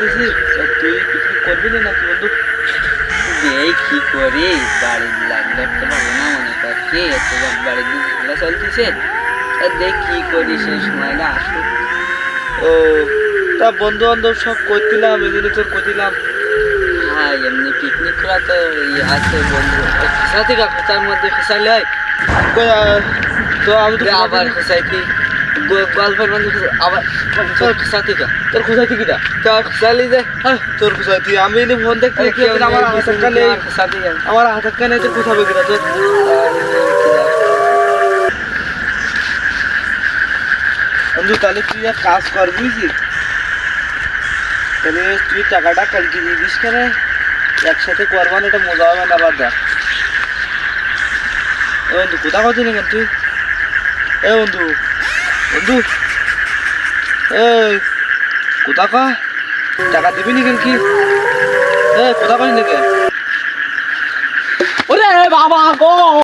তুই তুই কিছু করবি না নাকি বন্ধু? এই কি করি? বাড়ির লাগলে তো ভালো না মনে করছে। এত বাড়ির দিন ভালো চলতেছে। দেখ কি করি সেই সময়টা আসুক। ও তা বন্ধু বান্ধব সব করছিলাম এগুলো তোর করছিলাম হ্যাঁ এমনি পিকনিক করা তো ইয়ে আছে বন্ধু। খেসাতে কা খেসার মধ্যে খেসাইলে হয়। তো আমি আবার খেসাইছি আবার তোর খোসা থেকে তোর কোথায় থেকে তোর যে? হ্যাঁ। তোর কোথায় তুই। আমি এনে ফোন দেখতে আমার নেই, কানে দিকে আমার খোসা দিয়ে আমার হাতের কানে তো তোর বন্ধু তাহলে তুই এক কাজ কর বুঝলি? তাহলে তুই টাকাটা কালকে দিয়ে দিস কেন। একসাথে করবান এটা মজা হবে না বাদ দেখ বন্ধু কোথা কথা কেন তুই? এ বন্ধু বন্ধু, এই কোথা টাকা দিবি নি কেন কি এ কোথা কই নাকি ওরে বাবা গো!